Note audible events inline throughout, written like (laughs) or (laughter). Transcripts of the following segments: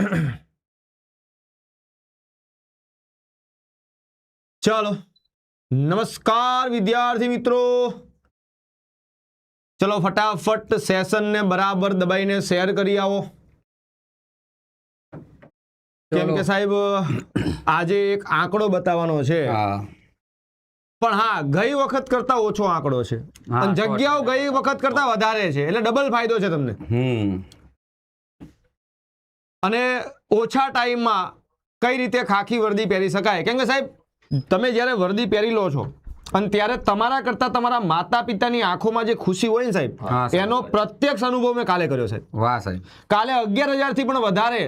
(clears throat) ચાલો. નમસ્કાર વિદ્યાર્થી મિત્રો. ચલો ફટાફટ સેશનને બરાબર દબાઈને શેર કરી આવો. કેમ કે સાહેબ આજે એક આંકડો બતાવવાનો છે. પણ હા ગઈ વખત કરતા ઓછો આંકડો છે. જગ્યાઓ ગઈ વખત કરતા વધારે છે. એટલે ડબલ ફાયદો છે તમને. અને ઓછા ટાઈમમાં કઈ રીતે ખાખી વર્દી પહેરી શકાય? કેમ કે સાહેબ તમે જ્યારે વર્દી પહેરી લો છો અને ત્યારે તમારા કરતા તમારા માતા પિતાની આંખોમાં જે ખુશી હોય ને સાહેબ એનો પ્રત્યક્ષ અનુભવ મેં કાલે કર્યો સાહેબ. વાહ સાહેબ. કાલે અગિયાર હજારથી પણ વધારે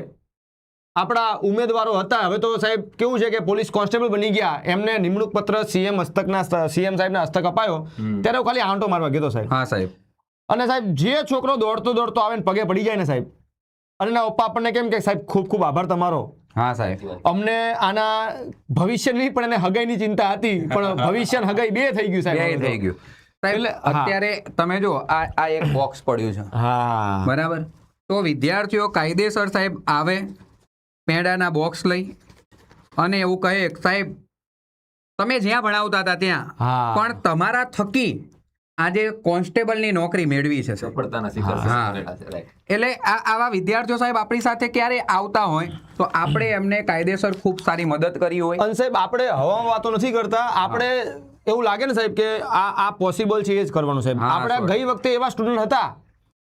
આપણા ઉમેદવારો હતા. હવે તો સાહેબ કેવું છે કે પોલીસ કોન્સ્ટેબલ બની ગયા એમને નિમણૂક પત્ર સીએમ હસ્તકના સીએમ સાહેબના હસ્તક અપાયો ત્યારે ખાલી આંટો મારવા ગયો સાહેબ. હા સાહેબ. અને સાહેબ જે છોકરો દોડતો દોડતો આવે ને પગે પડી જાય ને સાહેબ અને એના પપ્પા આપણને કેમ કે સાહેબ ખૂબ ખૂબ આભાર તમારો. હા સાહેબ. અમને આના ભવિષ્યની પણ એને હગાઈની ચિંતા હતી પણ (laughs) ભવિષ્ય હગાઈ બે થઈ ગયું સાહેબ થઈ ગયું. એટલે, અત્યારે તમે જો આ આ એક બોક્સ પડ્યું છે. હા. બરાબર? તો વિદ્યાર્થીઓ કાયદેસર સાહેબ આવે પેડાના બોક્સ લઈ અને એવું કહે સાહેબ તમે જ્યાં ભણાવતા હતા ત્યાં પણ તમારા થકી આજે કોન્સ્ટેબલની નોકરી મેળવી છે. એટલે આ આવા વિદ્યાર્થીઓ સાહેબ આપણી સાથે ક્યારે આવતા હોય તો આપણે એમને કાયદેસર ખૂબ સારી મદદ કરી હોય. અને સાહેબ આપણે હવામાં વાતો નથી કરતા. આપણે એવું લાગે ને સાહેબ કે આ આ પોસિબલ છે એ જ કરવાનું સાહેબ. આપણે ગઈ વખતે એવા સ્ટુડન્ટ હતા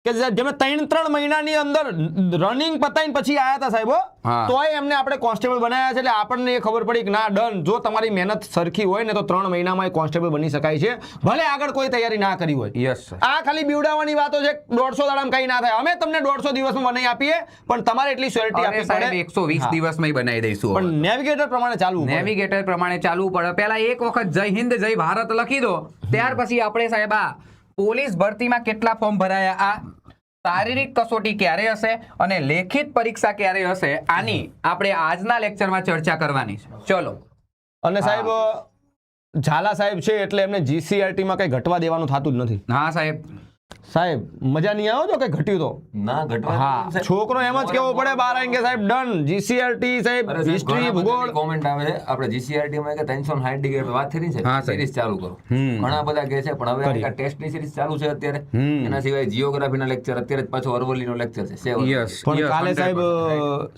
કે જે- ત્રણ ત્રણ મહિનાની અંદર રનિંગ પતાઈને પછી આયા હતા સાહેબ તોય એમને આપણે કોન્સ્ટેબલ બનાવ્યા છે એટલે આપણને એ ખબર પડી કે ના ડન જો તમારી મહેનત સરખી હોય ને તો ત્રણ મહિનામાં કોન્સ્ટેબલ બની શકાય છે. ભલે આગળ કોઈ તૈયારી ના કરી હોય. યસ આ ખાલી બીવડાવવાની વાતો છે દોઢસો દાડામાં કઈ ના થાય. અમે તમને દોઢસો દિવસમાં બનાવી આપીએ પણ તમારે એટલી સ્યોરિટી આપી સાહેબ પડે. એકસો વીસ. દિવસમાં બનાવી દઈશું પણ નેવિગેટર પ્રમાણે ચાલવું નેવિગેટર પ્રમાણે ચાલવું પડે. પહેલા એક વખત જય હિન્દ જય ભારત લખી દો. ત્યાર પછી આપણે સાહેબ આ પોલીસ ભરતીમાં કેટલા ફોર્મ ભરાયા? આ શારીરિક કસોટી ક્યારે હશે અને લેખિત પરીક્ષા ક્યારે હશે આની આપણે આજના લેક્ચરમાં ચર્ચા કરવાની છે. ચલો. અને સાહેબ ઝાલા સાહેબ છે એટલે એમને જીસીઆરટીમાં કંઈ ઘટવા દેવાનું થતું જ નથી. હા સાહેબ. સાહેબ મજા નહીં આવો તો કે ઘટ્યું તો? ના ઘટવા હા. છોકરો એમ જ કેવો પડે બાર આવીને કે સાહેબ ડન જીસીઆરટી સાહેબ હિસ્ટ્રી ભૂગોળ. કોમેન્ટ આવે છે. આપણે જીસીઆરટી માં કે 360 ડિગ્રી વાત થઈ છે. સિરીઝ ચાલુ કરો. ઘણા બધા કહે છે પણ હવે આ ટેસ્ટની સિરીઝ ચાલુ છે અત્યારે. એના સિવાય જીઓગ્રાફીના લેક્ચર અત્યારે જ પાછો અરવલ્લીનો લેક્ચર છે યસ પણ કાલે સાહેબ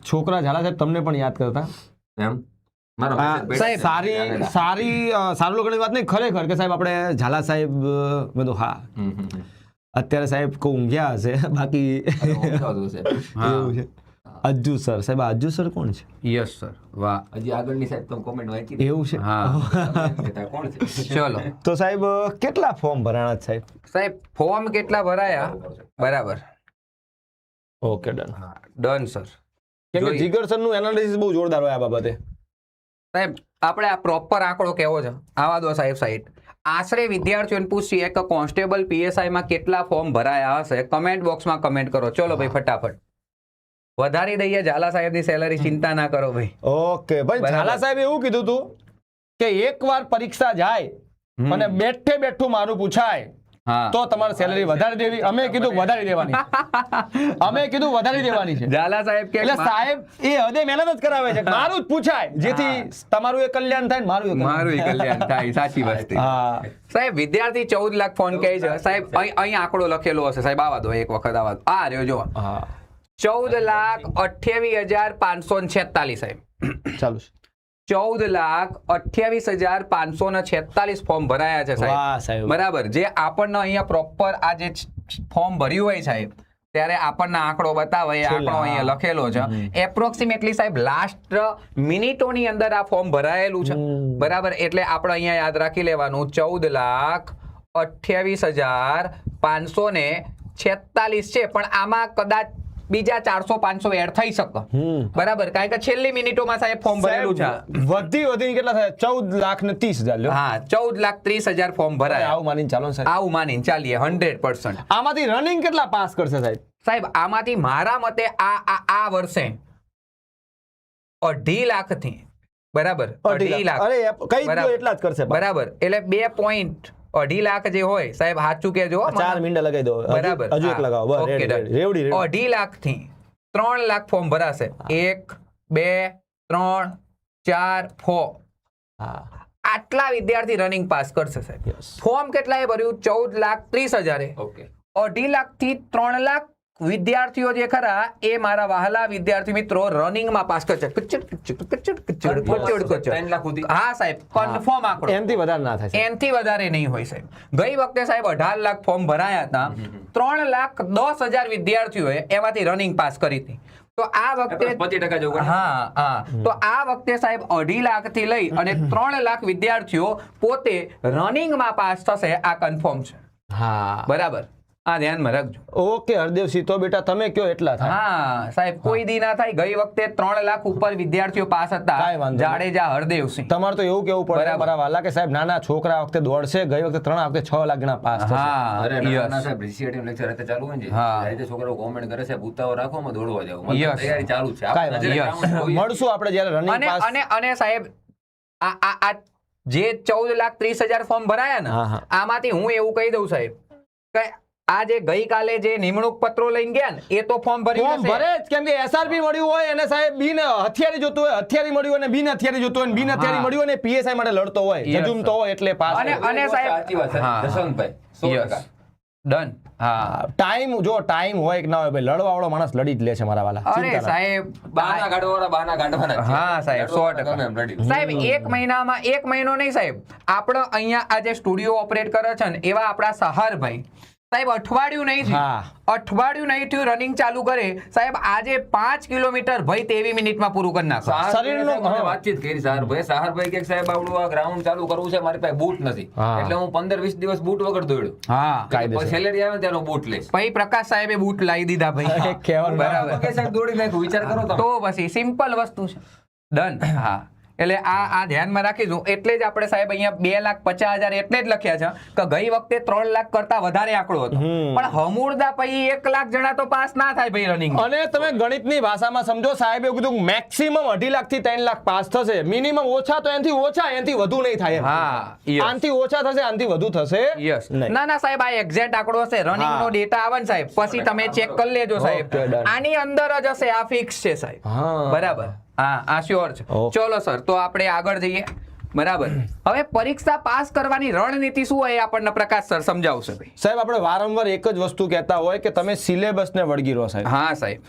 છોકરા ઝાલા સાહેબ તમને પણ યાદ કરતા? એમ? સારી સારી સારું લોકોની વાત નહીં ખરેખર કે સાહેબ આપણે ઝાલા સાહેબ બધું હા. અત્યારે સાહેબ કો ઊંઘ્યા હશે? (laughs) બાકી. (laughs) એવું છે. અજ્જુ સર. સાહેબ અજ્જુ સર કોણ છે? Yes sir. વાહ. હજી આગળની સાહેબ તમે કોમેન્ટ વાંચી એવું છે? હા. કોણ છે? ચલો. તો સાહેબ કેટલા ફોર્મ ભરાણા છે સાહેબ? સાહેબ ફોર્મ કેટલા ભરાયા? બરાબર ઓકે ડન. Done sir. કેમ કે જીગર સરનું એનાલિસિસ બહુ જોરદાર હોય આ બાબતે. સાહેબ આપણે આ પ્રોપર આંકડો કેવો છે? આવા દો સાહેબ સાઈડ આશરે વિદ્યાર્થીઓને પૂછીએ કે કોન્સ્ટેબલ પીએસઆઈમાં કેટલા ફોર્મ ભરાયા હશે? કમેન્ટ બોક્સમાં કમેન્ટ કરો. ચલો ભાઈ ફટાફટ. વધારી દઈએ ઝાલા સાહેબની સેલરી ચિંતા ના કરો ભાઈ. ઓકે ભાઈ ઝાલા સાહેબ એવું કીધું હતું કે એકવાર પરીક્ષા જાય. અને બેઠે બેઠું મારું પૂછાય. તો તમારે સેલરી વધારી દેવી. અમે કીધું વધારી દેવાની. (laughs) અમે કીધું વધારી દેવાની છે. ઝાલા સાહેબ કે એટલે સાહેબ એ હદે મહેનત જ કરાવે છે. મારું જ પૂછાય. જેથી તમારું એ કલ્યાણ થાય મારું મારું એ કલ્યાણ થાય. સાચી વસ્તુ સાહેબ વિદ્યાર્થી ચૌદ લાખ ફોન કહે છે. સાહેબ અહીં આંકડો લખેલો હશે. સાહેબ આવા દો એક વખત આવા દો. આ રહ્યો જો ચૌદ લાખ અઠ્યાવીસ હજાર પાંચસો છેતાલીસ સાહેબ. ચાલુ છે. ચૌદ લાખ અઠ્યાવીસ હજાર પાંચસો ને છેતાલીસ ફોર્મ ભરાયા છે સાહેબ. બરાબર. જે આપણને અહીંયા પ્રોપર આ જે ફોર્મ ભર્યું હોય સાહેબ ત્યારે આપણને આંકડો બતાવે આંકડો અહીંયા લખેલો છે. એપ્રોક્સિમેટલી સાહેબ લાસ્ટ મિનિટોની અંદર આ ફોર્મ ભરાયેલું છે. બરાબર. એટલે આપણે અહીંયા યાદ રાખી લેવાનું ચૌદ લાખ અઠ્યાવીસ હજાર પાંચસો ને છેતાલીસ છે. પણ આમાં કદાચ બીજા ચારસો પાંચસો એડ થઈ શકે. બરાબર? કારણ કે છેલ્લી મિનિટોમાં સાહેબ ફોર્મ ભરેલું છે. વધી વધીને કેટલા થાય? ચૌદ લાખ ને ત્રીસ હજાર હા ચૌદ લાખ ત્રીસ હજાર ફોર્મ ભરાય. આવું માનીને ચાલો સાહેબ. આવું માનીને ચાલીએ હંડ્રેડ પર્સન્ટ આમાંથી રનિંગ કેટલા પાસ કરશે સાહેબ? સાહેબ આમાંથી મારા મતે આ આ વર્ષે અઢી લાખથી બરાબર? અઢી લાખ. અરે કઈ એટલા જ કરશે બરાબર. એટલે બે પોઈન્ટ અઢી લાખ જે હોય સાહેબ સાચું કેજો ચાર મિનિટ લગાવી દો. બરાબર. હજુ એક લગાવો રેવડી અઢી લાખથી ત્રણ લાખ ફોર્મ ભરાશે. એક બે ત્રણ ચાર ફો આટલા વિદ્યાર્થી રનિંગ પાસ કરશે સાહેબ. ફોર્મ ફોર્મ કેટલાએ ભર્યું? ચૌદ લાખ ત્રીસ હજારે. અઢી લાખથી ત્રણ લાખ વિદ્યાર્થીઓ જે ખરા એ મારા વહાલા વિદ્યાર્થી મિત્રો રનિંગમાં પાસ કરશે હા સાહેબ કન્ફર્મ આંકડો એનથી વધારે ના થાય એનથી વધારે નહીં હોય સાહેબ. ગઈ વખતે સાહેબ અઢાર લાખ ફોર્મ ભરાયા હતા. ત્રણ લાખ દસ હજાર વિદ્યાર્થીઓએ એમાંથી રનિંગ પાસ કરી હતી. તો આ વખતે પચીસ ટકા જેવું હા હા. તો આ વખતે સાહેબ અઢી લાખથી લઈ અને ત્રણ લાખ વિદ્યાર્થીઓ પોતે રનિંગમાં પાસ થશે આ કન્ફર્મ છે. હા. બરાબર. આ ધ્યાનમાં રાખજો. ઓકે હરદેવસિંહ તો બેટા તમે કયો એટલા થાય? હા સાહેબ કોઈ દી ના થાય. ગઈ વખતે ત્રણ લાખ ઉપર વિદ્યાર્થીઓ પાસ હતા. જાડેજા હરદેવસિંહ તમારે તો એવું કેવું પડે બરાબર. કે સાહેબ નાના છોકરા વખતે દોડશે ગઈ વખતે ત્રણ વખતે છ લાખ ગણા પાસ થશે. હા અરે નાના સાહેબ GCRT લેક્ચર હતા ચાલુ હોય ને હા. આ છોકરો છોકરાઓ કરે છે ઉતાવળ રાખો અમે દોડવા જાવ મતલબ તૈયારી ચાલુ છે. મળશું આપણે જ્યારે રનિંગ અને પાસ અને અને સાહેબ આ આ જે ચૌદ લાખ ત્રીસ હજાર ફોર્મ ભરાયા ને હા, હા. આમાંથી હું એવું કહી દઉં સાહેબ કે આ જે ગઈકાલે જે નિમણૂક પત્રો લઈને ગયા ને એ તો ફોર્મ ભરી ફોર્મ ભરે જ. કેમ કે એસઆરપી મળ્યું હોય અને સાહેબ બિન હથિયારી જોતું હોય હથિયારી મળ્યું અને બિન હથિયારી જોતું હોય બિન હથિયારી મળ્યું અને પીએસઆઈ માટે લડતો હોય જજુમતો હોય એટલે પાસ અને- અને સાહેબ- સાચી વાત છે હા. જસવંતભાઈ ડન હા ટાઈમ જો ટાઈમ હોય કે ના હોય ભાઈ લડવા વાળો માણસ લડી જ લે છે મારા વાલા. અરે સાહેબ બહાના કાઢવાવાળા બહાના કાઢવાના હા સાહેબ સો લડવા ગમે એમ ટકા લડી. સાહેબ એક મહિનામાં એક મહિનો નહીં સાહેબ. આપણો અહીંયા આ જે સ્ટુડિયો ઓપરેટ કરે છે ને એવા આપણા સહારભાઈ સાહેબ અઠવાડિયું નહીં થયું. અઠવાડિયું નહીં થયું રનિંગ ચાલુ કરે. સાહેબ આજે પાંચ કિલોમીટર ભાઈ તેવી મિનિટમાં પૂરું કરી નાખો. હા. વાતચીત કરી સહારભાઈ. સહારભાઈ કે સાહેબ આપણું આ ગ્રાઉન્ડ ચાલુ કરવું છે મારી પાસે બૂટ નથી. એટલે હું પંદર વીસ દિવસ બૂટ વગર દોડ્યું. હા સેલેરી આવે ત્યારે બૂટ લઈશ. પછી પ્રકાશ સાહેબે બૂટ લાવી દીધા ભાઈ. (laughs) બરાબર. સાહેબ દોડી નાખ્યું વિચાર કરો તો તો પછી સિમ્પલ વસ્તુ છે. ડન હા. એટલે આ આ ધ્યાનમાં રાખીશું. એટલે જ આપણે સાહેબ અહીંયા બે લાખ પચાસ હજાર એટલે જ લખ્યા છે કે ગઈ વખતે ત્રણ લાખ કરતા વધારે આંકડો હતો. પણ હમુરદા પછી એક લાખ જણા તો પાસ ના થાય ભાઈ રનિંગ અને તમે ગણિતની ભાષામાં સમજો સાહેબ એવું કીધું મેક્સિમમ અઢી લાખથી ત્રણ લાખ પાસ થશે. મિનિમમ ઓછા તો એનાથી ઓછા એનાથી વધુ નહીં થાય હા. આનાથી ઓછા થશે આનાથી વધુ થશે યસ ના ના સાહેબ આ એક્ઝેક્ટ આંકડો હશે. રનિંગ નો ડેટા આવે ને સાહેબ. પછી તમે ચેક કરી લેજો સાહેબ. આની અંદર જ હશે આ ફિક્સ છે સાહેબ. બરાબર. હા આ શ્યોર છે. ચલો સર તો આપણે આગળ જઈએ. બરાબર. હવે પરીક્ષા પાસ કરવાની રણનીતિ શું હોય આપણને પ્રકાશ સર સમજાવશે સાહેબ આપણે વારંવાર એક જ વસ્તુ કહેતા હોય કે તમે સિલેબસને વળગી રહો સાહેબ. હા સાહેબ.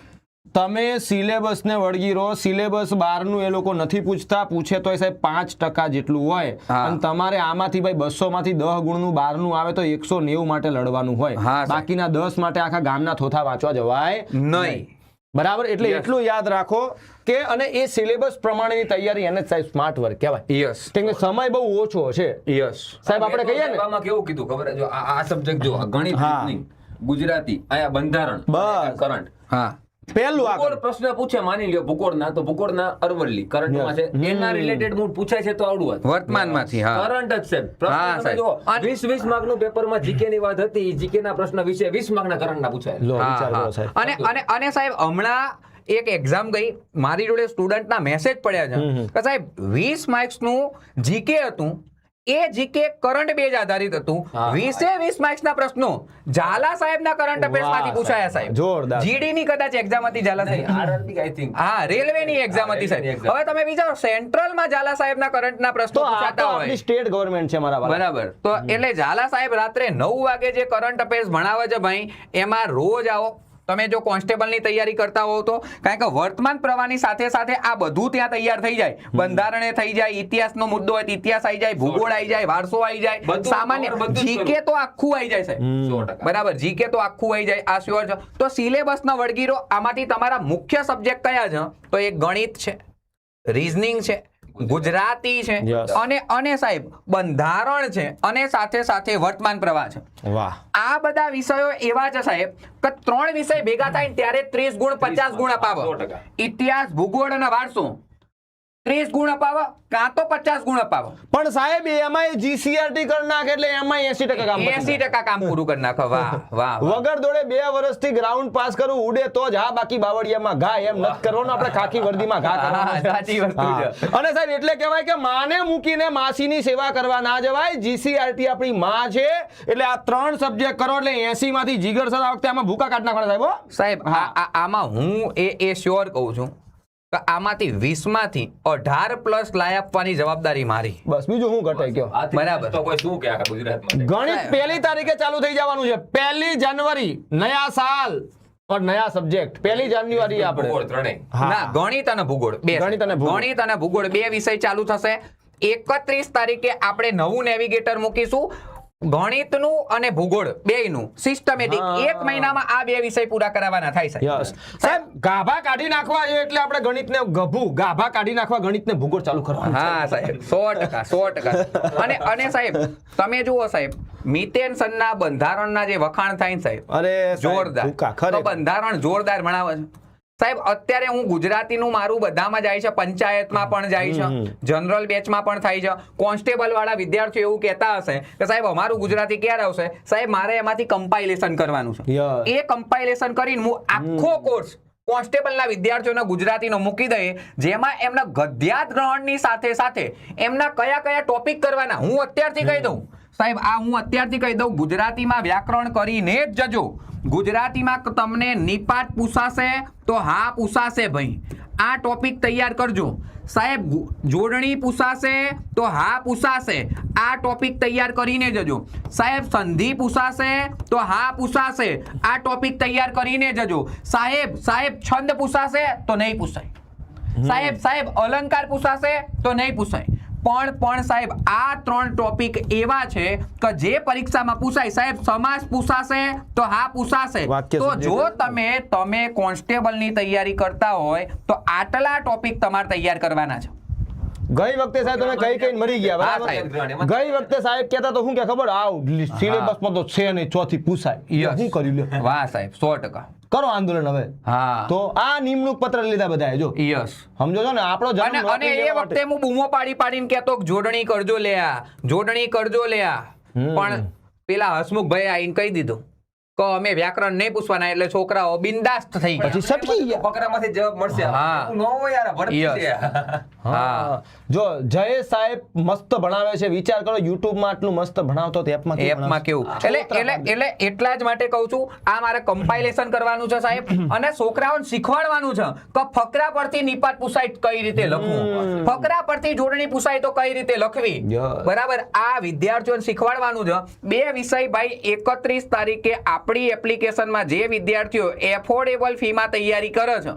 તમે સિલેબસને વળગી રહો સિલેબસ બારનું એ લોકો નથી પૂછતા પૂછે તો સાહેબ પાંચ ટકા જેટલું હોય. અને તમારે આમાંથી ભાઈ બસો માંથી દહ ગુણનું બારનું આવે તો એકસો નેવું માટે લડવાનું હોય. બાકીના દસ માટે આખા ગામના થોથા વાંચવા જવાય નહીં. બરાબર? એટલે એટલું યાદ રાખો કે અને એ સિલેબસ પ્રમાણેની તૈયારી એને સાહેબ સ્માર્ટ વર્ક કહેવાય. યસ કેમ કે સમય બહુ ઓછો છે. યસ સાહેબ આપણે કહીએ ને આમાં કેવું કીધું ખબર છે? જો આ આ સબ્જેક્ટ જો ગણિત. ગુજરાતી આયા બંધારણ બસ. કરંટ હા. પહેલું આગળ. પ્રશ્ન પૂછે માની લ્યો ભૂગોળના તો ભૂગોળના અરવલ્લી કરંટમાં છે. એના રિલેટેડ મૂળ પૂછાય છે તો આવડું વર્તમાનમાંથી હા. કરંટ જ છે. હા, પ્રશ્ન જો સાહેબ. જુઓ અને- 20 20 માર્કનું પેપરમાં જીકે ની વાત હતી જીકે ના પ્રશ્ન વિશે 20 માર્કના કરંટના પૂછાય. અને અને અને સાહેબ હમણાં એક એક્ઝામ ગઈ મારી જોડે સ્ટુડન્ટના મેસેજ પડ્યા છે. કે સાહેબ વીસ માર્ક્સનું જીકે હતું એ જીકે કરંટ બેઝ આધારિત હતું. વીસે વીસ માર્ક્સના પ્રશ્નો. ઝાલા સાહેબના કરંટ અફેર્સમાંથી પૂછાયા સાહેબ. સાહેબ. જોરદાર. જીડી ની કદાચ એક્ઝામ હતી ઝાલા સાહેબ. હા રેલવે ની એક્ઝામ હતી સાહેબ. હવે તમે વિચારો સેન્ટ્રલમાં ઝાલા સાહેબના કરંટના પ્રશ્નો ના પ્રશ્નો પૂછાતા હોય. સ્ટેટ ગવર્મેન્ટ છે મારા બરાબર. તો એટલે ઝાલા સાહેબ રાત્રે નવ વાગે જે કરંટ અફેર્સ ભણાવે છે ભાઈ એમાં રોજ આવો. તમે જો કોન્સ્ટેબલની તૈયારી કરતા હોવ તો કારણ કે વર્તમાન પ્રવાહની સાથે સાથે આ બધું ત્યાં તૈયાર થઈ જાય. બંધારણે થઈ જાય ઇતિહાસનો મુદ્દો હોય તો ઇતિહાસ આવી જાય ભૂગોળ આવી જાય વારસો આવી જાય. સામાન્ય જીકે તો આખું આવી જાય સાહેબ. બરાબર? જીકે તો આખું આવી જાય આ શ્યોર છે. તો સિલેબસના વળગીરો આમાંથી તમારા મુખ્ય સબ્જેક્ટ કયા છે? તો એક ગણિત છે રીઝનિંગ છે ગુજરાતી. છે. અને અને સાહેબ બંધારણ છે અને સાથે સાથે વર્તમાન પ્રવાહ છે. વાહ. આ બધા વિષયો એવા છે સાહેબ કે ત્રણ વિષય ભેગા થાય ને ત્યારે ત્રીસ ગુણ પચાસ ગુણ અપાવો. ઇતિહાસ ભૂગોળ અને વારસો. ત્રીસ ગુણ અપાવો કાં તો પચાસ ગુણ અપાવો. પણ સાહેબ એમાં જીસીઆરટી કરી નાખે એટલે એમાં એસી ટકા કામ એસી ટકા કામ પૂરું કરી નાખો. વાહ વાહ વાહ. વગર દોડે બે વર્ષથી ગ્રાઉન્ડ પાસ કરવું ઉડે તો જ હા બાકી બાવળિયામાં ઘા એમ નથી કરવાનું આપણે ખાકી વર્દીમાં ઘા હા, સાચી વસ્તુ છે. અને સાહેબ એટલે કહેવાય કે માને મૂકીને માસીની સેવા કરવા ના જવાય. જીસીઆરટી આપણી માં છે એટલે આ ત્રણ સબ્જેક્ટ કરો એટલે 80 માંથી જીગર સર આ વખતે આમાં ભૂકા કાઢ નાખવાના સાહેબ સાહેબ આમાં હું એ એ શ્યોર કહું છું કે આમાંથી વીસમાંથી અઢાર પ્લસ લાય આપવાની જવાબદારી મારી. બસ બીજું હું ઘટાઈ ગયો બરાબર. તો કોઈ શું કે આખા ગુજરાતમાં? ગણિત પહેલી તારીખે ચાલુ થઈ જવાનું છે. પહેલી જાન્યુઆરી નયા સાલ. નયા સબ્જેક્ટ પહેલી જાન્યુઆરી આપણે. ભૂગોળ. ના ગણિત અને ભૂગોળ. બે ગણિત અને ગણિત અને ભૂગોળ બે વિષય ચાલુ થશે. એકત્રીસ તારીખે આપણે નવું નેવિગેટર મૂકીશું. ગણિતનું અને ભૂગોળ બેયનું. સિસ્ટમેટિક એક મહિનામાં આ બે વિષય પૂરા કરાવવાના થાય સાહેબ. સાહેબ ગાભા કાઢી નાખવા એટલે આપણે ગણિતને ગભું. ગાભા કાઢી નાખવા ગણિતને ભૂગોળ ચાલુ કરવાનું હા સાહેબ. સો ટકા સો ટકા. અને અને સાહેબ તમે જુઓ સાહેબ મિતેન સનના બંધારણના જે વખાણ થાય ને સાહેબ અરે જોરદાર. તો બંધારણ જોરદાર ભણાવે છે. સાહેબ અત્યારે હું ગુજરાતીનું મારું બધામાં જાય છે પંચાયતમાં પણ જાય છે જનરલ બેચમાં પણ થાય છે. કોન્સ્ટેબલ વાળા વિદ્યાર્થીઓ એવું કહેતા હશે કે સાહેબ અમારું ગુજરાતી ક્યારે આવશે? સાહેબ મારે એમાંથી કમ્પાઇલેશન કરવાનું છે. એ કમ્પાઇલેશન કરીને હું આખો કોર્સ કોન્સ્ટેબલના વિદ્યાર્થીઓને ગુજરાતીનો મૂકી દઈએ જેમાં એમના ગદ્યાત ગ્રહણની સાથે સાથે એમના કયા કયા ટોપિક કરવાના હું અત્યારથી કહી દઉં. સાહેબ આ હું અત્યારથી કહી દઉં ગુજરાતીમાં વ્યાકરણ કરીને જ જજો. ગુજરાતીમાં તમને નિપાત પૂછાશે તો હા પૂછાશે ભાઈ. આ ટોપિક તૈયાર કરજો. સાહેબ જોડણી પૂછાશે તો હા પૂછાશે. આ ટોપિક તૈયાર કરીને જજો. સાહેબ સંધિ પૂછાશે તો હા પૂછાશે. આ ટોપિક તૈયાર કરીને જજો. સાહેબ સાહેબ છંદ પૂછાશે તો નહીં પૂછાય. સાહેબ સાહેબ અલંકાર પૂછાશે તો નહીં પૂછાય. પણ પણ સાહેબ આ ત્રણ ટોપિક એવા છે કે જે પરીક્ષામાં પૂછાય. સાહેબ સમાસ પૂછાશે તો હા પૂછાશે. તો જો તમે તમે કોન્સ્ટેબલની તૈયારી કરતા હોય તો આટલા ટોપિક તમારે તૈયાર કરવાના છે. ગઈ વખતે સાહેબ તમે કઈ કઈ મરી ગયા હા, બરાબર? સાહેબ. ગઈ વખતે સાહેબ કહેતા તો શું કે ખબર? આવ સિલેબસમાં તો છે નહીં ચોથી પૂછાય. કર્યું લ્યો? વાહ સાહેબ સો ટકા. કરો આંદોલન હવે. હા. તો આ નિમણૂક પત્ર લીધા બધાએ જો. યસ. સમજો છો ને? આપણો અને અને એ વખતે હું બૂમો પાડી પાડીને કહેતો જોડણી કરજો લ્યા જોડણી કરજો લ્યા. હમ. પણ પેલા હસમુખભાઈ આઈને કહી દીધું. કે અમે વ્યાકરણ નહીં પૂછવાના એટલે છોકરાઓ બિંદાસ્ત થઈ ગયા. પછી સટકી ગયા. બકરામાંથી જવાબ મળશે. હા. નો યાર ભરતી હા. જો જય સાહેબ મસ્ત ભણાવે છે. વિચાર કરો યુટ્યુબમાં આટલું મસ્ત ભણાવતો તો એપમાં એપમાં કેવું? એટલે એટલે એટલે એટલા જ માટે કહું છું આ મારે કમ્પાઇલેશન કરવાનું છે સાહેબ. અને છોકરાઓને શીખવાડવાનું છે કે ફકરા પરથી નિપાત પૂછાય કઈ રીતે લખવું? ફકરા પરથી જોડણી પૂછાય તો કઈ રીતે લખવી? બરાબર? આ વિદ્યાર્થીઓને શીખવાડવાનું છે. બે વિષય ભાઈ એકત્રીસ તારીખે આપણી એપ્લિકેશનમાં જે વિદ્યાર્થીઓ એફોર્ડેબલ ફીમાં તૈયારી કરે છે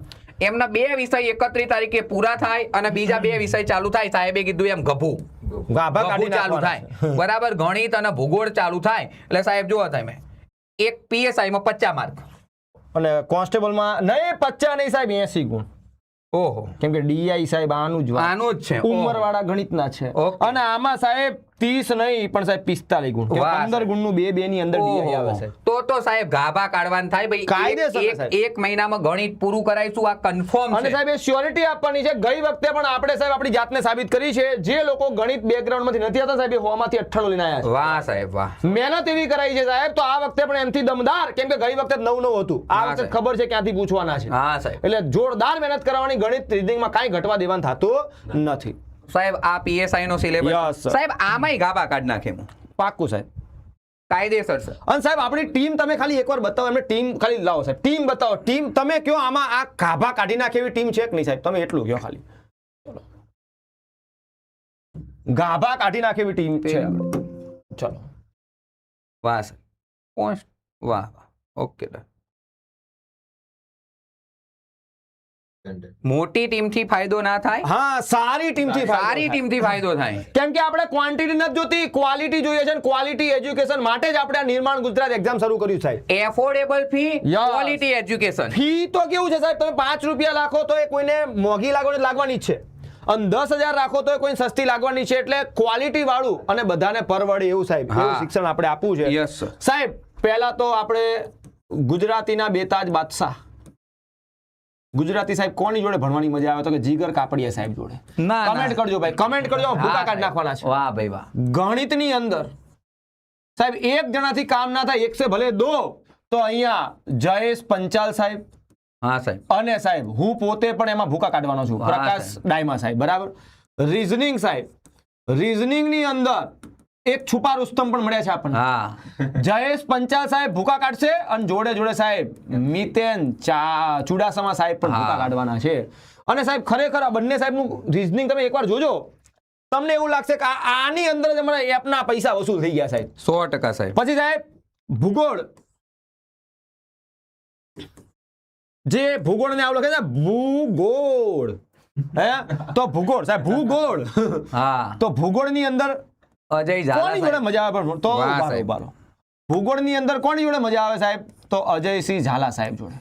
એમના બે વિષય એકત્રીસ તારીખે પૂરા થાય અને બીજા બે વિષય ચાલુ થાય. સાહેબે કીધું એમ ગભું. ચાલુ થાય. બરાબર? ગણિત અને ભૂગોળ ચાલુ થાય. એટલે સાહેબ જુઓ તમે. એક પીએસઆઈ માં પચાસ માર્ક. અને કોન્સ્ટેબલમાં નહીં પચ્ચા નહીં સાહેબ એસી ગુણ. ઓહો. કેમ કે ડીઆઈ સાહેબ આનું જ. આનું જ છે. ઓહો. ઉંમરવાળા ગણિતના છે. અને આમાં સાહેબ ત્રીસ નહીં પણ સાહેબ પિસ્તાલીસ ગુણ. પંદર સાહેબ. ગુણનું બે બે ની અંદર આવે છે. તો તો સાહેબ ગાભા કાઢવાનું થાય ભાઈ. કાયદેસર એક- મહિનામાં ગણિત પૂરું કરાવીશું આ કન્ફર્મ અને સાહેબ એ શ્યોરિટી આપવાની છે. ગઈ વખતે પણ આપણે સાહેબ આપણી જાતને સાબિત કરી છે. જે લોકો ગણિત બેકગ્રાઉન્ડમાંથી નથી હતા સાહેબ એ હોમાંથી અઠ્ઠાણું લઈને આવ્યા વાહ સાહેબ વાહ. મહેનત એવી કરાઈ છે સાહેબ તો આ વખતે પણ એમથી દમદાર કેમ કે ગઈ વખતે નવ નવ હતું. આ વખતે ખબર છે ક્યાંથી પૂછવાના છે. હા સાહેબ. એટલે જોરદાર મહેનત કરવાની ગણિત રીડિંગમાં કાંઈ ઘટવા દેવાનું થતું નથી. સાહેબ આ પીએસઆઈ નો સિલેબસ સાહેબ આમાંય ગાભા કાઢ નાખે હું. પાક્કું સાહેબ. કાયદેસર છે અને સાહેબ આપણી ટીમ તમે ખાલી એકવાર બતાવો એમને ટીમ ખાલી લાવો સાહેબ. ટીમ બતાવો. ટીમ તમે કયો આમાં આ ગાભા કાઢી નાખે એવી ટીમ છે કે નહીં સાહેબ? તમે એટલું કયો ખાલી. ગાભા કાઢી નાખે એવી ટીમ છે. ચલો. વાહ સાહેબ. પોસ્ટ વાહ વાહ. ઓકે મોટી ટીમથી ફાયદો ના થાય? હા સારી ટીમથી સારી. ટીમથી ફાયદો થાય. કેમ કે આપણે ક્વોન્ટિટી નથી જોતી ક્વોલિટી જોઈએ છે ક્વોલિટી એજ્યુકેશન માટે જ આપણે નિર્માણ ગુજરાત એક્ઝામ શરૂ કર્યું છે affordable fee quality education fee તો કેવું છે સાહેબ? તમે પાંચ રૂપિયા રાખો તો એ કોઈને મોંઘી લાગવાની લાગવાની જ છે. અને દસ હજાર રાખો તો એ કોઈને સસ્તી લાગવાની છે એટલે ક્વોલિટી વાળું અને બધાને પરવડે એવું સાહેબ. શિક્ષણ આપણે આપવું છે. યસ સાહેબ પહેલા તો આપણે ગુજરાતીના બેતાજ બાદશાહ. ગુજરાતી સાહેબ કોની જોડે ભણવાની મજા આવે? તો કે જીગર કાપડિયા સાહેબ જોડે. કમેન્ટ કરજો ભાઈ. કમેન્ટ કરજો. ભૂકા કાઢ નાખવાના છે. વાહ ભાઈ વાહ. ગણિતની અંદર સાહેબ એક જણાથી કામ ના થાય એક સે ભલે દો તો અહીંયા જયેશ પંચાલ સાહેબ હા સાહેબ. અને સાહેબ હું પોતે પણ એમાં ભૂકા કાઢવાનો છું. પ્રકાશ ડાયમા સાહેબ બરાબર? રીઝનિંગ સાહેબ. રીઝનિંગની અંદર એક છુપા રુસ્તમ પણ મળ્યા છે આપણને. હા. જયેશ પંચાલ સાહેબ ભૂકા કાઢશે અને જોડે જોડે સાહેબ મિતેન ચા ચુડાસમા સાહેબ પણ ભૂકા કાઢવાના છે. અને સાહેબ ખરેખર આ બંને સાહેબનું રીઝનિંગ તમે એકવાર જોજો. તમને એવું લાગશે કે આની અંદર જ અમારા એપના પૈસા વસૂલ થઈ ગયા સાહેબ. સો ટકા સાહેબ. પછી સાહેબ ભૂગોળ. જે ભૂગોળ ને આવું લખે છે ભૂગોળ. હે? તો ભૂગોળ સાહેબ ભૂગોળ. હા. તો ભૂગોળની અંદર અજય ઝાલા કોની જોડે મજા આવે પણ તો સાહેબ. ઉભારો. ભૂગોળની અંદર કોની જોડે મજા આવે સાહેબ? તો અજયસિંહ ઝાલા સાહેબ જોડે.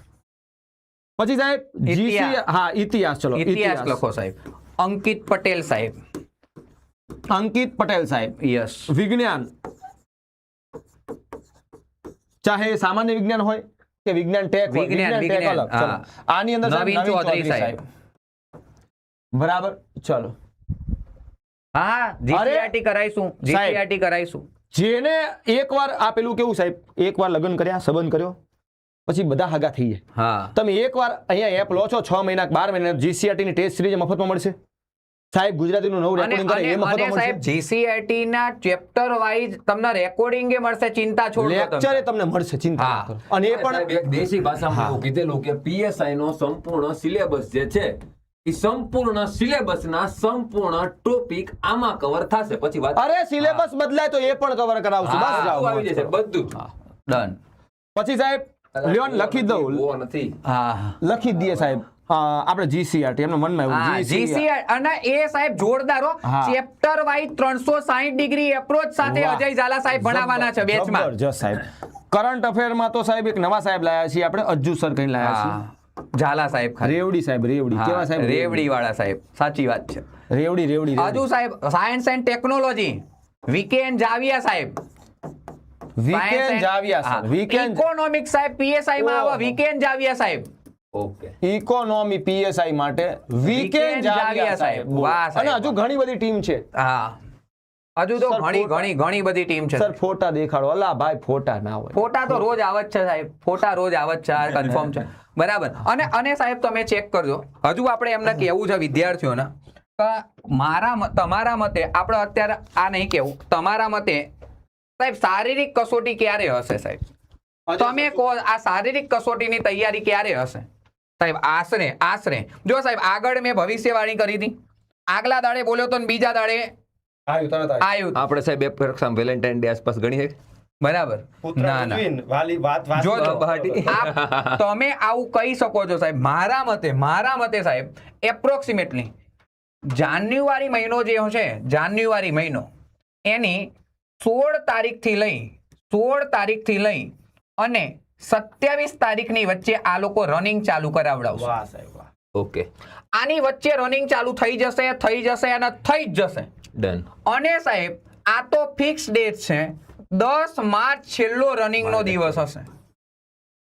પછી સાહેબ જીસી હા ઇતિહાસ ચલો ઇતિહાસ લખો સાહેબ. અંકિત પટેલ સાહેબ. અંકિત પટેલ સાહેબ. યસ. વિજ્ઞાન. ચાહે સામાન્ય વિજ્ઞાન હોય કે વિજ્ઞાન ટેક વિજ્ઞાન, ટેક અલગ. આની અંદર નવીન ચૌધરી. સાહેબ. બરાબર? ચલો. હા જીસીઆરટી કરાઈશું જીસીઆરટી કરાઈશું જેને એકવાર આ પેલું કેવું સાહેબ? એકવાર લગ્ન કર્યા સંબંધ કર્યો પછી બધા હાગા થઈ જાય હા. તમે એકવાર અહીંયા એપ લો છો છ મહિના કે બાર મહિના જીસીઆરટી ની ટેસ્ટ સિરીઝ મફતમાં મળશે. સાહેબ ગુજરાતીનું નવું રેકોર્ડિંગ કરે એ મફતમાં મળશે. સાહેબ જીસીઆરટી ના ચેપ્ટર વાઇઝ તમને રેકોર્ડિંગ એ મળશે ચિંતા છોડો લેક્ચર તમને મળશે ચિંતા ના હા. કરો. અને એ પણ દેશી ભાષામાં એવું કીધેલું કે પીએસઆઈ નો સંપૂર્ણ સિલેબસ જે છે એ સંપૂર્ણ સિલેબસના સંપૂર્ણ ટોપિક આમાં કવર થશે. પછી વાત અરે સિલેબસ બદલાય તો એ પણ કવર કરાવશું. બસ જાઓ, આવી જશે બધું. ડન પછી સાહેબ લ્યોન લખી દઉં. નથી હા લખી દઈએ સાહેબ. આપણે જીસીઆરટી એમના મનમાં એવું જીસીઆર અને એ સાહેબ જોરદાર. ચેપ્ટર વાઇઝ 360 ડિગ્રી એપ્રોચ સાથે. અજય ઝાલા સાહેબ ભણાવવાના છે બેચમાં જબરજસ્ત સાહેબ. કરંટ અફેરમાં તો સાહેબ એક નવા સાહેબ લાયા છીએ આપણે અજ્જુ સર કઈ લાયા છીએ. ઝાલા સાહેબ રેવડી સાહેબ રેવડી. કેવા સાહેબ? રેવડી વાળા સાહેબ. સાચી વાત છે. રેવડી રેવડી. હજુ સાહેબ science and technology weekend Javiya સાહેબ. વીકેન્ડ જાવિયા સાહેબ વીકેન્ડ ઇકોનોમિક સાહેબ પીએસઆઈ માં આવા. વીકેન્ડ જાવિયા સાહેબ. ઓકે. ઇકોનોમી પીએસઆઈ માટે. Weekend જાવિયા સાહેબ. વાહ, અને હજુ ઘણી બધી ટીમ છે. હા. હજુ તો ઘણી ઘણી ઘણી બધી ટીમ છે. સર ફોટા દેખાડો. અલા ભાઈ ફોટા ના હોય. ફોટા તો રોજ આવત છે સાહેબ. ફોટા રોજ આવત છે આ કન્ફર્મ છે. (laughs) બરાબર. અને અને સાહેબ તમે ચેક કરજો. હજુ આપણે એમને કહેવું છે વિદ્યાર્થીઓને? કે મારા તમારા મતે આપણે અત્યારે આ નહીં કેવું. તમારા મતે સાહેબ શારીરિક કસોટી ક્યારે હશે સાહેબ? તમે કહો આ શારીરિક કસોટીની તૈયારી ક્યારે હશે? સાહેબ આશરે આશરે. જો સાહેબ આગળ મેં ભવિષ્યવાણી કરી હતી. આગલા દાડે બોલ્યો તો ને બીજા દાડે આવ્યું આપણે સાહેબ એક પરીક્ષા વેલેન્ટાઇન ડે આસપાસ ગણી છે બરાબર. ના ના. વાલી વાત વાત જો જો, બહાટી. (laughs) આપ તમે આવું કહી શકો છો સાહેબ. મારા મતે મારા મતે સાહેબ એપ્રોક્સિમેટલી જાન્યુઆરી મહિનો જે છે જાન્યુઆરી મહિનો એની સોળ તારીખથી લઈ સોળ તારીખથી લઈ અને સત્યાવીસ તારીખની વચ્ચે આ લોકો રનિંગ ચાલુ કરાવડાવશે. ઓકે આની વચ્ચે રનિંગ ચાલુ થઈ જશે થઈ જશે અને થઈ જ જશે. ડન અને સાહેબ આ તો ફિક્સ ડેટ છે. દસ માર્ચ છેલ્લો રનિંગનો દિવસ હશે.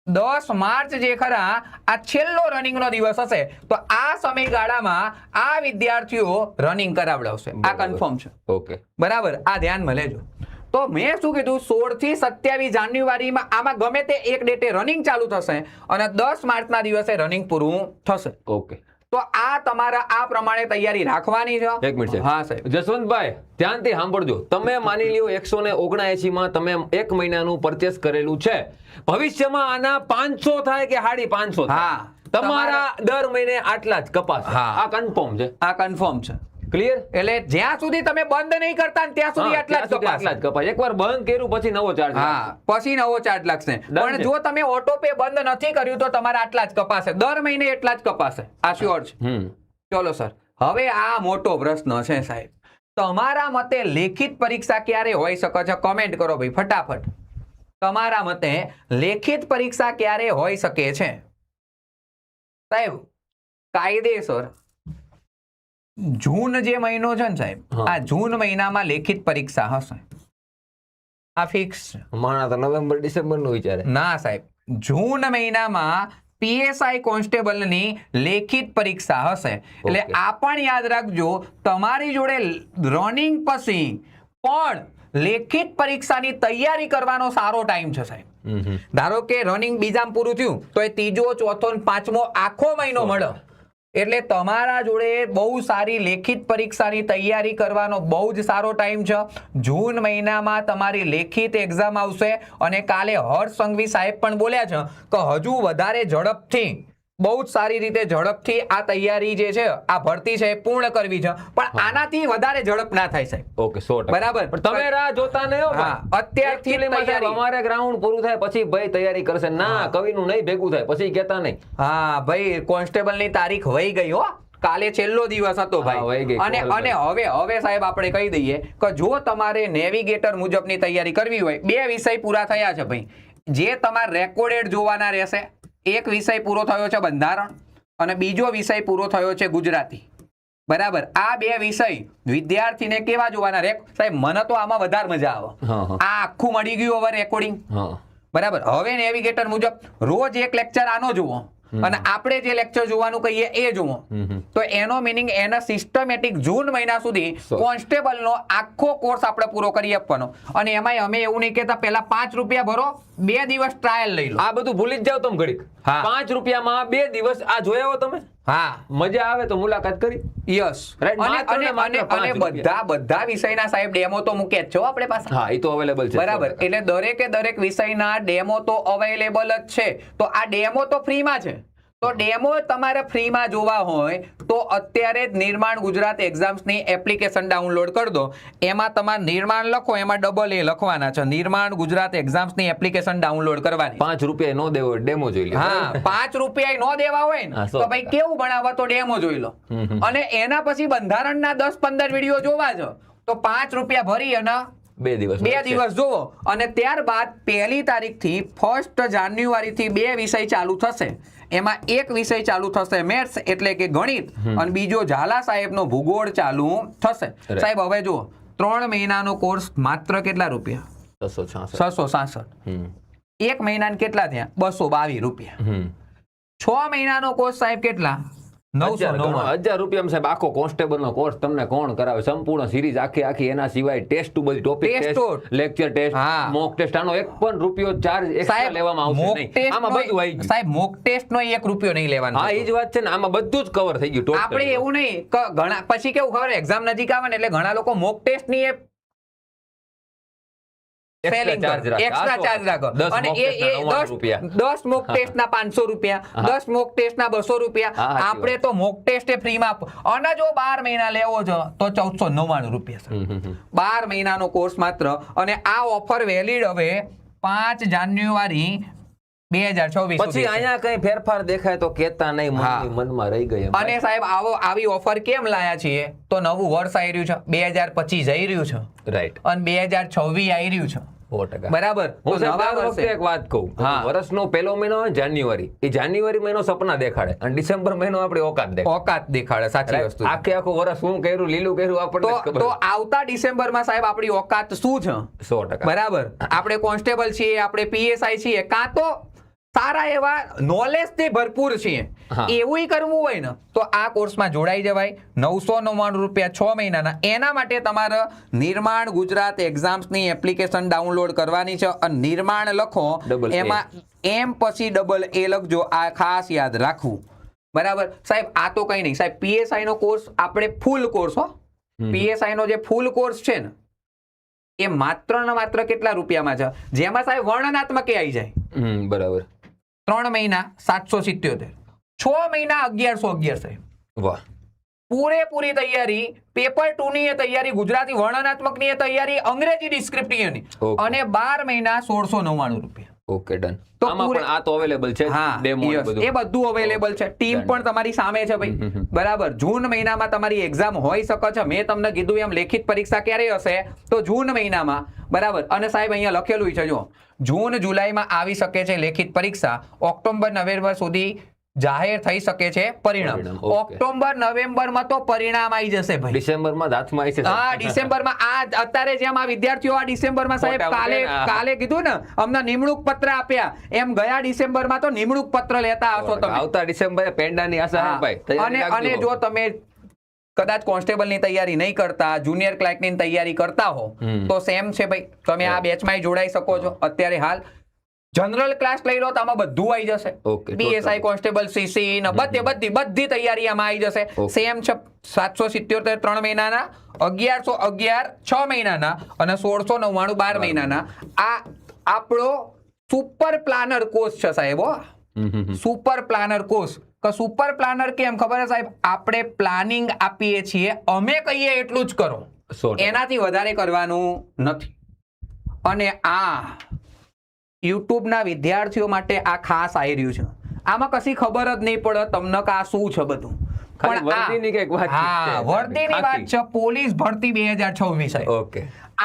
દસ માર્ચ જે ખરા આ છેલ્લો રનિંગનો દિવસ હશે. તો આ સમયગાળામાં આ વિદ્યાર્થીઓ રનિંગ કરાવડાવશે. આ કન્ફર્મ છે. ઓકે બરાબર? આ ધ્યાનમાં લેજો. તો મેં શું કીધું? સોળથી સત્યાવીસ જાન્યુઆરીમાં આમાં ગમે તે એક ડેટે રનિંગ ચાલુ થશે અને દસ માર્ચના દિવસે રનિંગ પૂરું થશે. ઓકે. તો આ તમારા આ પ્રમાણે તૈયારી રાખવાની છે. એક મિનિટ. હા સાહેબ. જસવંતભાઈ ધ્યાનથી સાંભળજો. તમે માની લ્યો એકસો ને ઓગણએસી માં તમે એક મહિનાનું પરચેસ કરેલું છે. ભવિષ્યમાં આના પાંચસો થાય કે હાડી પાંચસો હા. તમારા દર મહિને આટલા જ કપાસ. હા. આ કન્ફર્મ છે. આ કન્ફર્મ છે. ક્લિયર એટલે જ્યાં સુધી તમે બંધ નહીં કરતા ત્યાં સુધી આટલા જ કપાસ આટલા જ કપાસ એકવાર બંધ કર્યું પછી નવો ચાર્જ હા પછી નવો ચાર્જ લાગશે. પણ જો તમે ઓટો પે બંધ નથી કર્યું તો તમારે આટલા જ કપાશે. દર મહિને એટલા જ કપાશે. આ શ્યોર છે. ચલો સર હવે આ મોટો પ્રશ્ન છે સાહેબ. તમારા મતે લેખિત પરીક્ષા ક્યારે હોઈ શકે છે? કમેન્ટ કરો ભાઈ ફટાફટ. તમારા મતે લેખિત પરીક્ષા ક્યારે હોઈ શકે છે? સાહેબ કાયદેસર જૂન જે મહિનો છે ને સાહેબ. આ જૂન મહિનામાં લેખિત પરીક્ષા હશે. આ ફિક્સ છે હમણાં તો નવેમ્બર ડિસેમ્બરનું વિચારે ના સાહેબ જૂન મહિનામાં પીએસઆઈ કોન્સ્ટેબલની લેખિત પરીક્ષા હશે. એટલે. આ પણ યાદ રાખજો તમારી જોડે રનિંગ પછી પણ લેખિત પરીક્ષાની તૈયારી કરવાનો સારો ટાઈમ છે સાહેબ. ધારો કે રનિંગ બીજામાં પૂરું થયું તો એ ત્રીજો ચોથો ને પાંચમો આખો મહિનો મળે. એટલે તમારા જોડે બહુ સારી લેખિત પરીક્ષાની તૈયારી કરવાનો બહુ જ સારો ટાઈમ છે. જૂન મહિનામાં તમારી લેખિત એક્ઝામ આવશે અને કાલે હર્ષ સંઘવી સાહેબ પણ બોલ્યા છે. કે હજુ વધારે ઝડપથી બહુ જ સારી રીતે ઝડપથી આ તૈયારી જે છે આ ભરતી છે પૂર્ણ કરવી છે. પણ આનાથી વધારે ઝડપ ના થાય સાહેબ. ઓકે સો બરાબર. તમે રાહ જોતા નહીં હા, અત્યારથી તૈયારી. અમારે ગ્રાઉન્ડ પૂરું થાય પછી ભાઈ તૈયારી કરશે. ના કવિનું નહીં ભેગું થાય પછી કહેતા નહીં. હા ભાઈ કોન્સ્ટેબલની તારીખ વહી ગઈ હો. કાલે છેલ્લો દિવસ હતો. ભાઈ. અને અને હવે હવે સાહેબ આપણે કહી દઈએ કે જો તમારે નેવિગેટર મુજબની તૈયારી કરવી હોય બે વિષય પૂરા થયા છે ભાઈ. જે તમારે રેકોર્ડેડ જોવાના રહેશે એક વિષય પૂરો થયો છે બંધારણ અને બીજો વિષય પૂરો થયો છે ગુજરાતી. બરાબર? આ બે વિષય વિદ્યાર્થીને કેવા જોવાના? રે સાહેબ મને તો આમાં વધારે મજા આવે. આ આખું મળી ગયું હવે રેકોર્ડિંગ બરાબર? હવે નેવિગેટર મુજબ રોજ એક લેક્ચર આનો જુઓ અને આપણે જે લેક્ચર જોવાનું કહીએ એ જુઓ. તો એનો મિનિંગ એના સિસ્ટમેટિક જૂન મહિના સુધી. કોન્સ્ટેબલનો આખો કોર્સ આપણે પૂરો કરી આપવાનો અને એમાંય અમે એવું નહીં કહેતા પહેલા પાંચ રૂપિયા ભરો બે દિવસ ટ્રાયલ લઈ લો આ બધું ભૂલી જ જાવ તમે ઘડી. પાંચ રૂપિયામાં બે દિવસ આ જોયા હો તમે હા. મજા આવે તો મુલાકાત કરી. યસ રાઈટ અને અને અને-. બધા બધા વિષયના સાહેબ ડેમો તો મૂકે જ છો આપણે પાસે હા એ તો અવેલેબલ છે. બરાબર. એટલે દરેકે દરેક વિષયના ડેમો તો અવેલેબલ જ છે. તો આ ડેમો તો ફ્રીમાં છે. તો ડેમો તમારે ફ્રીમાં જોવા હોય તો અત્યારે જ નિર્માણ ગુજરાત એક્ઝામ્સની એપ્લિકેશન ડાઉનલોડ કરી દો. એમાં તમારે નિર્માણ લખો એમાં ડબલ એ લખવાના છે. નિર્માણ ગુજરાત એક્ઝામ્સની એપ્લિકેશન ડાઉનલોડ કરવાની. પાંચ રૂપિયા નો દેવો ડેમો જોઈ લો. હા પાંચ રૂપિયા નો દેવા હોય ને તો ભાઈ કેવું ભણાવવા તો ડેમો જોઈ લો. અને એના પછી બંધારણના દસ પંદર વીડિયો જોવા છો તો પાંચ રૂપિયા ભરી અને બે દિવસ બે દિવસ જુઓ. અને ત્યારબાદ પહેલી તારીખથી ફર્સ્ટ જાન્યુઆરીથી બે વિષય ચાલુ થશે. એમાં એક વિષય ચાલુ થશે મેથ્સ એટલે કે ગણિત. અને બીજો ઝાલા સાહેબનો ભૂગોળ ચાલુ થશે. સાહેબ હવે જુઓ. ત્રણ મહિનાનો કોર્સ માત્ર કેટલા રૂપિયા? છસો છાસઠ. એક મહિનાના કેટલા થયા? બસો બાવીસ રૂપિયા. છ મહિનાનો કોર્સ સાહેબ કેટલા? હજાર રૂપિયા સાહેબ આખો કોન્સ્ટેબલ નો કોર્સ તમને કોણ કરાવે? સંપૂર્ણ સિરીઝ આખી આખી એના સિવાય ટેસ્ટ ટુ બધી ટોપિક ટેસ્ટ લેક્ચર ટેસ્ટ હા. મોક ટેસ્ટ આનો એક પણ રૂપિયો ચાર્જ એક્સ્ટ્રા લેવામાં આવશે નહીં. આમાં બધું આવી ગયું. સાહેબ મોક ટેસ્ટ નો એક રૂપિયો નહીં લેવાનો હા એ જ વાત છે ને આમાં બધું જ કવર થઈ ગયું. આપણે એવું નહીં ઘણા પછી કેવું ખબર એક્ઝામ નજીક આવે ને એટલે ઘણા લોકો મોક ટેસ્ટની કરે. રાખો. અને એ- એ દસ- મોક ટેસ્ટ ના પાંચસો રૂપિયા. દસ મોક ટેસ્ટ ના બસો રૂપિયા. આપણે તો મોક ટેસ્ટ એ ફ્રીમાં આપો. અને જો બાર મહિના લેવો છો તો ચૌદસો નવ્વાણું રૂપિયા. બાર મહિનાનો કોર્સ માત્ર. અને આ ઓફર વેલિડ હવે પાંચ જાન્યુઆરી બે હજાર ચોવીસ પછી અહીંયા કઈ ફેરફાર દેખાય તો કેતા નહીં મનમાં રહી ગઈ અને સાહેબ આવો આવી ઓફર કેમ લાયા છીએ? તો નવું વર્ષ આવી રહ્યું છે. બે હજાર પચીસ આવી રહ્યું છે. રાઈટ અને બે હજાર છવ્વીસ આવી રહ્યું છે. બરાબર? હું નવા વર્ષે એક વાત કહું. વર્ષનો પહેલો મહિનો જાન્યુઆરી. એ જાન્યુઆરી મહિનો સપના દેખાડે. અને ડિસેમ્બર મહિનો આપણે ઓકાત દેખાડે. ઓકાત દેખાડે સાચી? વસ્તુ આખે આખું વર્ષ શું કર્યું લીલું કર્યું આપણને તો આવતા તો આવતા ડિસેમ્બરમાં સાહેબ આપણી ઓકાત શું છે? સો ટકા. બરાબર? આપણે કોન્સ્ટેબલ છીએ આપણે પીએસઆઈ છીએ. કાં તો સારા એવા નોલેજથી ભરપૂર છીએ. એવું કરવું હોય ને તો આ કોર્સમાં જોડાઈ જવાય. નવસો નવ્વાણું રૂપિયા છ મહિનાના. એના માટે તમારે નિર્માણ ગુજરાત એક્ઝામ્સની એપ્લિકેશન ડાઉનલોડ કરવાની છે. અને નિર્માણ લખો. એમાં એમ પછી ડબલ એ લખજો. આ ખાસ યાદ રાખવું. બરાબર? સાહેબ આ તો કઈ નહીં. સાહેબ પીએસઆઈ નો કોર્સ આપણે ફૂલ કોર્સ હો. પીએસઆઈ નો જે ફૂલ કોર્સ છે ને એ માત્ર ને માત્ર કેટલા રૂપિયામાં છે? જેમાં સાહેબ વર્ણનાત્મક આવી જાય. બરાબર. ત્રણ મહિના સાતસો સિત્યોતેર. છ મહિના અગિયારસો અગિયાર સાહેબ. વાહ. પૂરેપૂરી તૈયારી પેપર ટુ ની તૈયારી ગુજરાતી વર્ણનાત્મકની તૈયારી અંગ્રેજી ડિસ્ક્રિપ્ટિવ અને બાર મહિના સોળસો નવ્વાણું રૂપિયા. ઓકે ડન તો આમાં પણ આ તો અવેલેબલ છે ડેમો એ બધું અવેલેબલ છે. ટીમ પણ તમારી સામે છે ભાઈ. બરાબર. જૂન મહિનામાં તમારી એક્ઝામ હોઈ શકે છે. મેં તમને કીધું એમ લેખિત પરીક્ષા ક્યારે હશે? તો જૂન મહિનામાં. બરાબર. અને સાહેબ અહીંયા લખેલું છે જો જૂન જુલાઈમાં આવી શકે છે લેખિત પરીક્ષા. ઓક્ટોબર નવેમ્બર સુધી જાહેર થઈ શકે છે પરિણામ. ઓક્ટોબર નવેમ્બરમાં તો પરિણામ આવી જશે ભાઈ. ડિસેમ્બરમાં હાથમાં આવી જશે. હા. ડિસેમ્બરમાં આ અત્યારે જેમ આ વિદ્યાર્થીઓ આ ડિસેમ્બરમાં સાહેબ કાલે ને. કાલે કીધું ને અમને નિમણૂક પત્ર આપ્યા. એમ ગયા ડિસેમ્બરમાં તો નિમણૂક પત્ર લેતા આવશો તમે. આવતા ડિસેમ્બરે પેંડાની આશા ભાઈ? અને અને જો તમે કદાચ કોન્સ્ટેબલની તૈયારી નહીં કરતા જુનિયર ક્લાર્કની તૈયારી કરતા હો તો સેમ છે ભાઈ. તમે આ બેચમાં જોડાઈ શકો છો. અત્યારે હાલ જનરલ ક્લાસ લઈ લો તો આમાં બધું આવી જશે. બીએસઆઈ કોન્સ્ટેબલ સીસી ને બધે બધી બધી તૈયારી આમાં આવી જશે. સેમ છે સાતસો સિત્યોતેર ત્રણ મહિનાના અગિયારસો અગિયાર છ મહિનાના અને સોળસો નવ્વાણું બાર મહિનાના. આ આપણો સુપર પ્લાનર કોર્સ છે સાહેબ. સુપર પ્લાનર કોર્સ કે સુપર પ્લાનર કેમ ખબર છે સાહેબ? આપણે પ્લાનિંગ આપીએ છીએ અમે કહીએ એટલું જ કરો. એનાથી વધારે કરવાનું નથી. અને આ યુટ્યુબના વિદ્યાર્થીઓ માટે આ ખાસ આવી રહ્યું છે. આમાં કશી ખબર જ નહીં પડે તમને કે આ શું છે બધું. પોલીસ ભરતી બે હજાર છવ્વીસ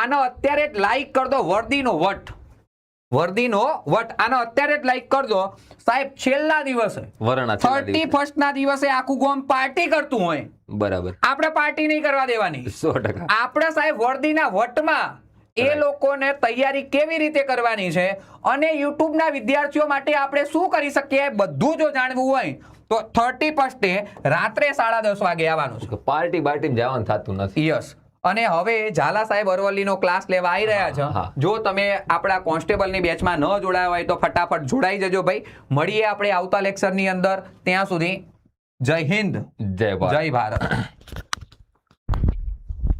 આનો અત્યારે લાઈક કર દો વર્દીનો વટ. વર્દીનો વટ. આનો અત્યારે જ લાઈક કર સાહેબ છેલ્લા દિવસે થર્ટી. ફર્સ્ટ ના દિવસે આખું ગોમ પાર્ટી કરતું હોય. બરાબર. આપણે પાર્ટી નહીં કરવા દેવાની. સો ટકા. આપણે સાહેબ વર્દીના વટમાં એ લોકોને તૈયારી કેવી રીતે કરવાની છે અને યુટ્યુબના વિદ્યાર્થીઓ માટે આપણે શું કરી શકીએ બધું જો જાણવું હોય તો થર્ટી ફર્સ્ટે રાત્રે સાડા દસ વાગે આવવાનું છે. પાર્ટી બાર્ટી જવાનું થતું નથી. યસ. અને હવે ઝાલા સાહેબ અરવલ્લીનો ક્લાસ લેવા આવી રહ્યા છે. જો તમે આપણા કોન્સ્ટેબલની બેચમાં ન જોડાયા હોય તો ફટાફટ જોડાઈ જજો ભાઈ. મળીએ આપણે આવતા લેક્ચરની અંદર. ત્યાં સુધી જય હિન્દ. જય જય ભારત.